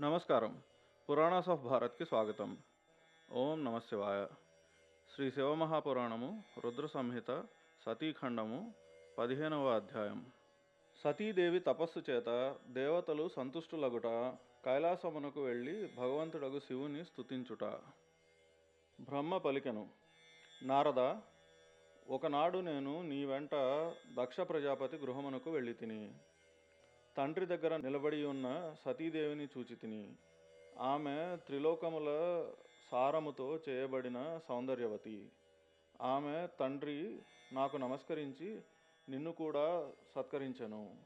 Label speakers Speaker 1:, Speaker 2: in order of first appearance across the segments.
Speaker 1: నమస్కారం. పురాణాస్ ఆఫ్ భారత్కి స్వాగతం. ఓం నమశివాయ శ్రీ శివమహాపురాణము రుద్ర సంహిత సతీఖండము పదిహేనవ అధ్యాయం. సతీదేవి తపస్సు చేత దేవతలు సంతుష్టులగుట కైలాసమునకు వెళ్ళి భగవంతుడగు శివుని స్థుతించుట బ్రహ్మ పలికెను. నారద ఒకనాడు నేను నీ వెంట దక్ష ప్రజాపతి గృహమునకు వెళ్ళి తిని తండ్రి దగ్గర నిలబడి ఉన్న సతీదేవిని చూచితిని ఆమె త్రిలోకముల సారముతో చేయబడిన సౌందర్యవతి. ఆమె తండ్రి నాకు నమస్కరించి నిన్ను కూడా సత్కరించను.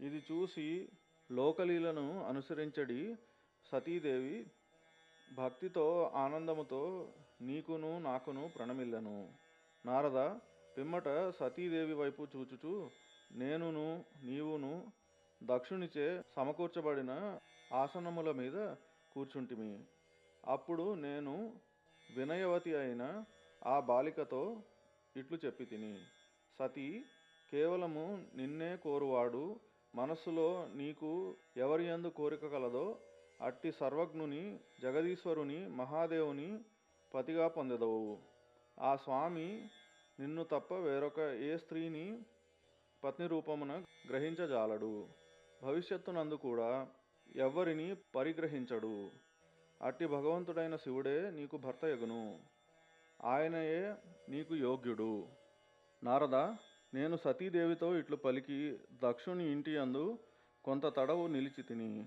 Speaker 1: ఇది చూసి లోకలీలను అనుసరించడి సతీదేవి భక్తితో ఆనందముతో నీకును నాకును ప్రణమిల్లను. నారద పిమ్మట సతీదేవి వైపు చూచుచు నేనును నీవును దక్షునిచే సమకూర్చబడిన ఆసనముల మీద కూర్చుంటిమి. అప్పుడు నేను వినయవతి అయిన ఆ బాలికతో ఇట్లు చెప్పి తిని సతీ కేవలము నిన్నే కోరువాడు మనస్సులో నీకు ఎవరి ఎందు కోరిక కలదో అట్టి సర్వజ్ఞుని జగదీశ్వరుని మహాదేవుని పతిగా పొందెదవు. ఆ స్వామి నిన్ను తప్ప వేరొక ఏ స్త్రీని పత్ని రూపమున గ్రహించజాలడు. భవిష్యత్తునందు కూడా ఎవ్వరిని పరిగ్రహించడు. అట్టి భగవంతుడైన శివుడే నీకు భర్త ఎగును. ఆయనయే నీకు యోగ్యుడు. నారద నేను సతీదేవితో ఇట్లు పలికి దక్షుని ఇంటి అందు కొంత తడవు నిలిచి తిని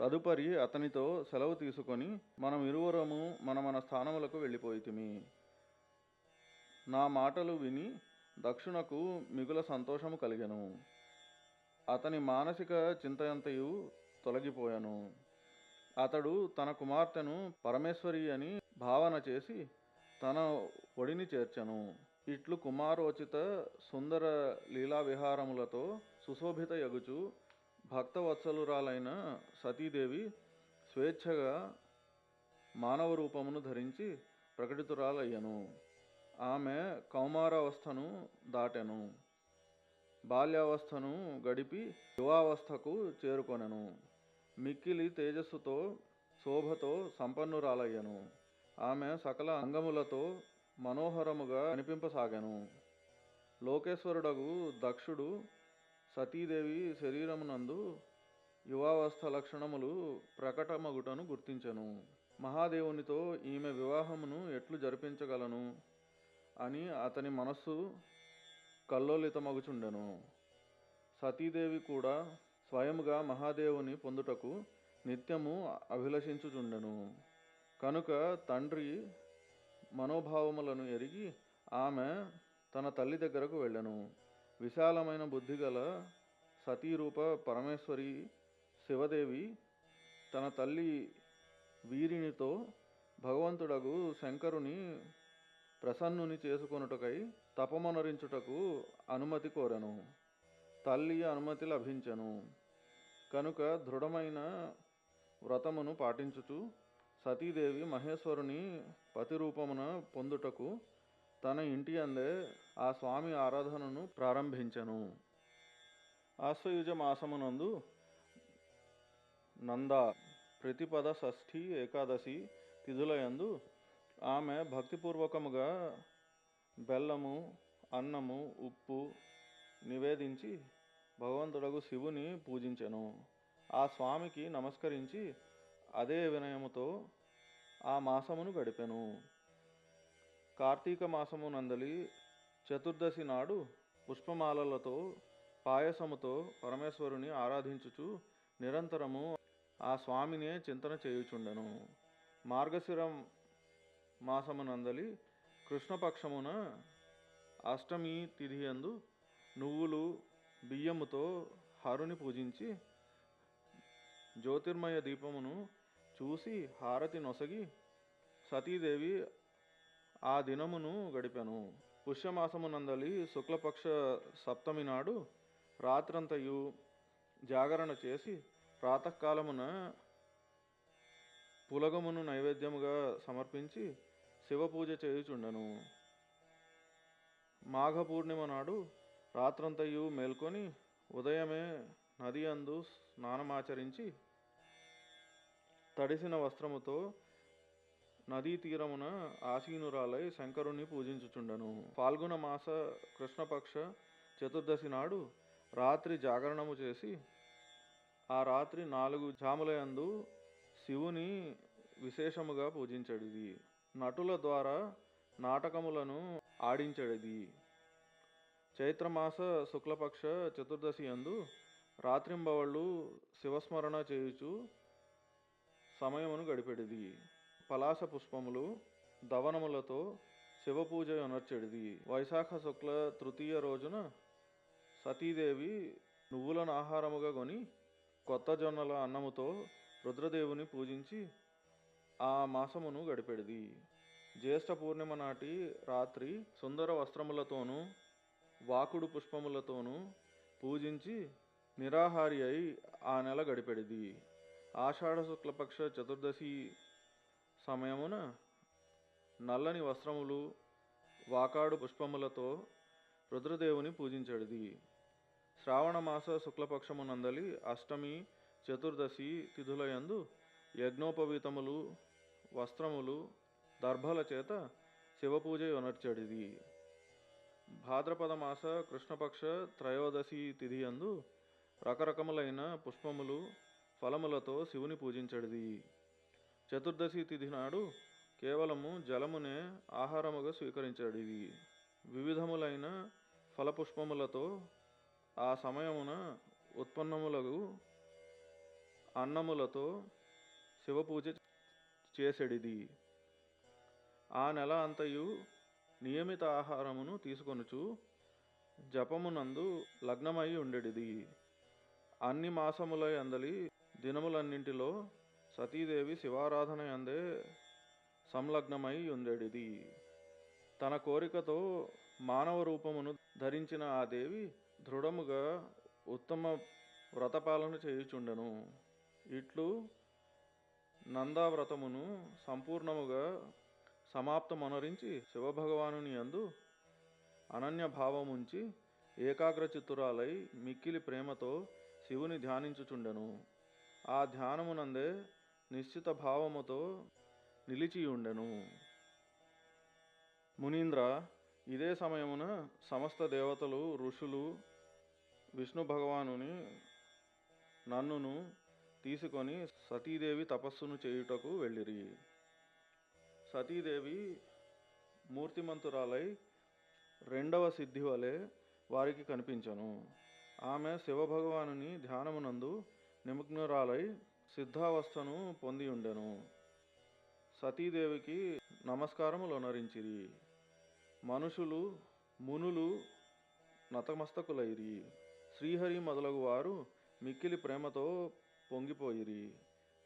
Speaker 1: తదుపరి అతనితో సెలవు తీసుకొని మనం ఇరువురము మన మన స్థానములకు వెళ్ళిపోయితిమి నా మాటలు విని దక్షునకు మిగుల సంతోషము కలిగెను. అతని మానసిక చింతయంతయు తొలగిపోయాను. అతడు తన కుమార్తెను పరమేశ్వరి అని భావన చేసి తన ఒడిని చేర్చెను. ఇట్లు కుమారోచిత సుందర లీలా విహారములతో సుశోభిత యగుచు భక్తవత్సలురాలైన సతీదేవి స్వేచ్ఛగా మానవ రూపమును ధరించి ప్రకటితురాలయ్యను. ఆమె కౌమారావస్థను దాటెను. బాల్యావస్థను గడిపి యువావస్థకు చేరుకొనెను. మిక్కిలి తేజస్సుతో శోభతో సంపన్నురాలయ్యను. ఆమె సకల అంగములతో మనోహరముగా కనిపింపసాగాను. లోకేశ్వరుడగు దక్షుడు సతీదేవి శరీరమునందు యువావస్థ లక్షణములు ప్రకటమగుటను గుర్తించెను. మహాదేవునితో ఈమె వివాహమును ఎట్లు జరిపించగలను అని అతని మనస్సు కల్లోలితమగుచుండెను సతీదేవి కూడా స్వయముగా మహాదేవుని పొందుటకు నిత్యము అభిలషించుచుండెను. కనుక తండ్రి మనోభావములను ఎరిగి ఆమె తన తల్లి దగ్గరకు వెళ్ళెను. విశాలమైన బుద్ధిగల సతీరూప పరమేశ్వరి శివదేవి తన తల్లి వీరినితో భగవంతుడగు శంకరుని ప్రసన్నుని చేసుకొనుటకై తపమనరించుటకు అనుమతి కోరెను. తల్లి అనుమతి లభించెను. కనుక దృఢమైన వ్రతమును పాటించుచు సతీదేవి మహేశ్వరుని పతిరూపమున పొందుటకు తన ఇంటి అందే ఆ స్వామి ఆరాధనను ప్రారంభించెను. ఆశ్వయుజ మాసమునందు నంద ప్రతిపద షష్ఠి ఏకాదశి తిథులయందు ఆమె భక్తిపూర్వకముగా బెల్లము అన్నము ఉప్పు నివేదించి భగవంతుడగు శివుని పూజించెను. ఆ స్వామికి నమస్కరించి అదే వినయముతో ఆ మాసమును గడిపెను. కార్తీక మాసము నందలి చతుర్దశి నాడు పుష్పమాలలతో పాయసముతో పరమేశ్వరుని ఆరాధించుచు నిరంతరము ఆ స్వామినే చింతన చేయుచుండెను. మార్గశిరం మాసమునందలి కృష్ణపక్షమున అష్టమి తిథియందు నువ్వులు బియ్యముతో హరుని పూజించి జ్యోతిర్మయ దీపమును చూసి హారతి నొసగి సతీదేవి ఆ దినమును గడిపెను. పుష్యమాసమునందలి శుక్లపక్ష సప్తమి నాడు రాత్రంతయు జాగరణ చేసి ప్రాతకాలమున పులగమును నైవేద్యముగా సమర్పించి శివపూజ చేయుచుండెను. మాఘ పూర్ణిమ నాడు రాత్రంతయు మేల్కొని ఉదయమే నది అందు స్నానమాచరించి తడిసిన వస్త్రముతో నదీ తీరమున ఆసీనురాలై శంకరుని పూజించుచుండెను. పాల్గొన మాస కృష్ణపక్ష చతుర్దశి నాడు రాత్రి జాగరణము చేసి ఆ రాత్రి నాలుగు జాములయందు శివుని విశేషముగా పూజించడిది. నటుల ద్వారా నాటకములను ఆడించడది. చైత్రమాస శుక్లపక్ష చతుర్దశి యందు రాత్రింబవళ్ళు శివస్మరణ చేయుచు సమయమును గడిపెడిది. పలాస పుష్పములు దవనములతో శివపూజ అనర్చెడిది వైశాఖ శుక్ల తృతీయ రోజున సతీదేవి నువ్వులను ఆహారముగా కొని కొత్త జొన్నల అన్నముతో రుద్రదేవుని పూజించి ఆ మాసమును గడిపెడిది. జ్యేష్ఠ పూర్ణిమ నాటి రాత్రి సుందర వస్త్రములతోనూ వాకుడు పుష్పములతోనూ పూజించి నిరాహారి అయి ఆ నెల గడిపెడిది. ఆషాఢ శుక్లపక్ష చతుర్దశి సమయమున నల్లని వస్త్రములు వాకాడు పుష్పములతో రుద్రదేవుని పూజించడిది. శ్రావణమాస శుక్లపక్షమునందలి అష్టమి చతుర్దశి తిథులయందు యజ్ఞోపవీతములు వస్త్రములు దర్భల చేత శివపూజ యొనర్చడిది భాద్రపద మాస కృష్ణపక్ష త్రయోదశి తిథియందు రకరకములైన పుష్పములు ఫలములతో శివుని పూజించడిది. చతుర్దశి తిథి నాడు కేవలము జలమునే ఆహారముగా స్వీకరించడిది. వివిధములైన ఫలపుష్పములతో ఆ సమయమున ఉత్పన్నములకు అన్నములతో శివపూజ చేసెడిది ఆ నెల అంతయు నియమిత ఆహారమును తీసుకొనుచు జపమునందు లగ్నమై ఉండెడిది. అన్ని మాసముల అందలి దినములన్నింటిలో సతీదేవి శివారాధన అందే సంలగ్నమై ఉండెడిది. తన కోరికతో మానవ రూపమును ధరించిన ఆ దేవి దృఢముగా ఉత్తమ వ్రతపాలన చేయుచుండెను. ఇట్లు నందావ్రతమును సంపూర్ణముగా సమాప్తమనరించి శివభగవానుని యందు అనన్య భావముంచి ఏకాగ్రచిత్తురాలై మిక్కిలి ప్రేమతో శివుని ధ్యానించుచుండెను. ఆ ధ్యానమునందే నిశ్చిత భావముతో నిలిచియుండెను. మునీంద్ర ఇదే సమయమున సమస్త దేవతలు ఋషులు విష్ణు భగవానుని నన్నును తీసుకొని సతీదేవి తపస్సును చేయుటకు వెళ్ళిరి. సతీదేవి మూర్తిమంతురాలై రెండవ సిద్ధి వలె వారికి కనిపించను. ఆమె శివభగవానుని ధ్యానమునందు నిమగ్నురాలై సిద్ధావస్థను పొంది ఉండెను సతీదేవికి నమస్కారములొనరించిరి. మనుషులు మునులు నతమస్తకులైరి. శ్రీహరి మొదలగు వారు మిక్కిలి ప్రేమతో పొంగిపోయిరి.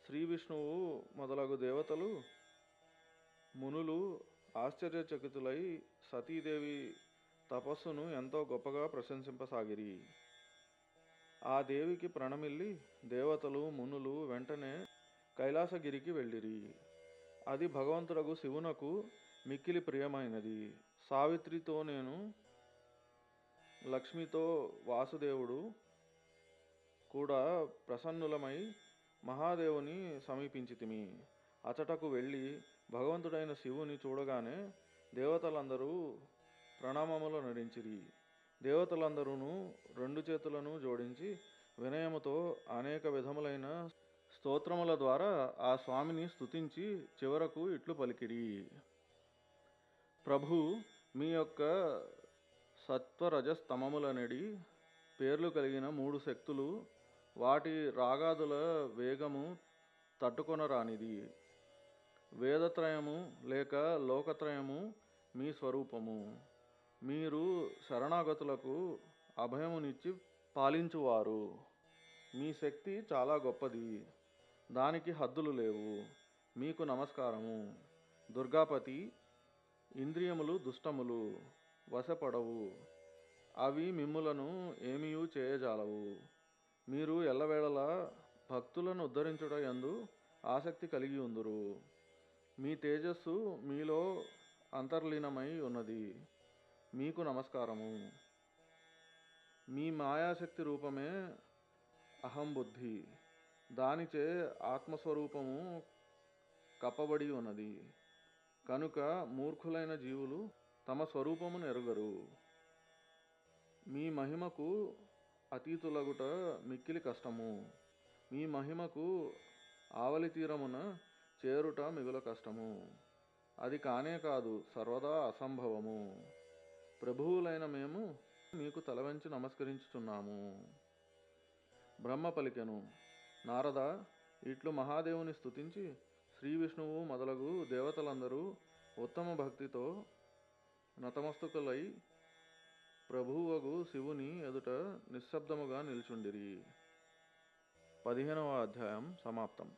Speaker 1: శ్రీ విష్ణువు మొదలగు దేవతలు మునులు ఆశ్చర్యచకితులై సతీదేవి తపస్సును ఎంతో గొప్పగా ప్రశంసింపసాగిరి. ఆ దేవికి ప్రణమిల్లి దేవతలు మునులు వెంటనే కైలాసగిరికి వెళ్ళిరి. అది భగవంతుడగు శివునకు మిక్కిలి ప్రియమైనది. సావిత్రితో నేను లక్ష్మితో వాసుదేవుడు కూడా ప్రసన్నులమై మహాదేవుని సమీపించితిమి. అచటకు వెళ్ళి భగవంతుడైన శివుని చూడగానే దేవతలందరూ ప్రణామములు నడించిరి. దేవతలందరూ రెండు చేతులను జోడించి వినయముతో అనేక విధములైన స్తోత్రముల ద్వారా ఆ స్వామిని స్తుతించి చివరకు ఇట్లు పలికిరి. ప్రభు మీ యొక్క సత్వరజస్తమములనడి పేర్లు కలిగిన మూడు శక్తులు వాటి రాగాదుల వేగము తట్టుకొనరానిది. వేదత్రయము లేక లోకత్రయము మీ స్వరూపము. మీరు శరణాగతులకు అభయమునిచ్చి పాలించువారు. మీ శక్తి చాలా గొప్పది. దానికి హద్దులు లేవు. మీకు నమస్కారము. దుర్గాపతి ఇంద్రియములు దుష్టములు వశపడవు. అవి మిమ్ములను ఏమీయూ చేయజాలవు. మీరు ఎల్లవేళలా భక్తులను ఉద్ధరించుట యందు ఆసక్తి కలిగి ఉందురు. మీ తేజస్సు మీలో అంతర్లీనమై ఉన్నది. మీకు నమస్కారము. మీ మాయాశక్తి రూపమే అహంబుద్ధి. దానిచే ఆత్మస్వరూపము కప్పబడి ఉన్నది. కనుక మూర్ఖులైన జీవులు తమ స్వరూపమును ఎరుగరు. మీ మహిమకు అతీతులగుట మిక్కిలి కష్టము. మీ మహిమకు ఆవలి తీరమున చేరుట మిగుల కష్టము. అది కానే కాదు సర్వదా అసంభవము. ప్రభువులైన మేము మీకు తలవంచి నమస్కరించుచున్నాము. బ్రహ్మ పలికెను నారద ఇట్లు మహాదేవుని స్తుతించి శ్రీ విష్ణువు మొదలగు దేవతలందరూ ఉత్తమ భక్తితో నతమస్తుకులై ప్రభువగు శివుని ఎదుట నిశ్శబ్దముగా నిల్చుండిరి. పదిహేనవ అధ్యాయం సమాప్తం.